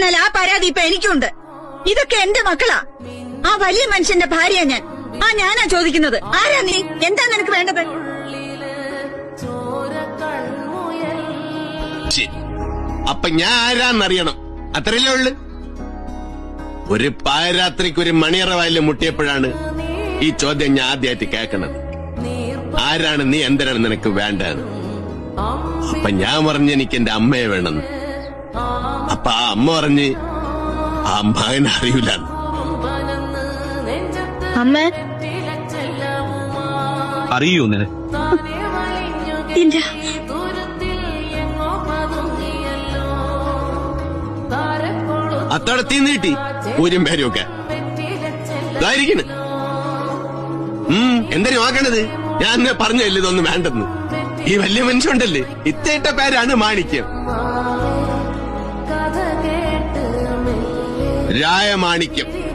എന്നാൽ ആ പരാതി ഇപ്പൊ എനിക്കുണ്ട്. ഇതൊക്കെ എന്റെ മക്കളാ. ആ വലിയ മനുഷ്യന്റെ ഭാര്യ ഞാൻ. ആ ഞാനാ ചോദിക്കുന്നത്. ആരാ നീ? എന്താ നിനക്ക് വേണ്ടത്. അപ്പൊ ഞാൻ ആരാന്നറിയണം അത്രയല്ലേ ഉള്ളു? ഒരു പാരാത്രിക്ക് ഒരു മണിയറ വയലിൽ മുട്ടിയപ്പോഴാണ് ഈ ചോദ്യം ഞാൻ ആദ്യമായിട്ട് കേൾക്കണത്. ആരാണ് നീ? എന്തിനാണ് നിനക്ക് വേണ്ടത്? അപ്പൊ ഞാൻ പറഞ്ഞു എനിക്ക് എന്റെ അമ്മയെ വേണമെന്ന് അപ്പൊ ആ അമ്മ പറഞ്ഞ് ആ മകൻ അറിയൂല. അമ്മ. അറിയൂ നിന ഇല്ല. അത്തോടെ തീ നീട്ടി ഊരും പേരും ഒക്കെ ഇതായിരിക്കണ്. ഉം എന്തിനു നോക്കണത് ഞാൻ പറഞ്ഞല്ലേ ഇതൊന്നും വേണ്ടെന്ന്. ഈ വലിയ മനുഷ്യണ്ടല്ലേ ഇത്തേട്ട പേരാണ് മാണിക്യം. രായമാണിക്യം.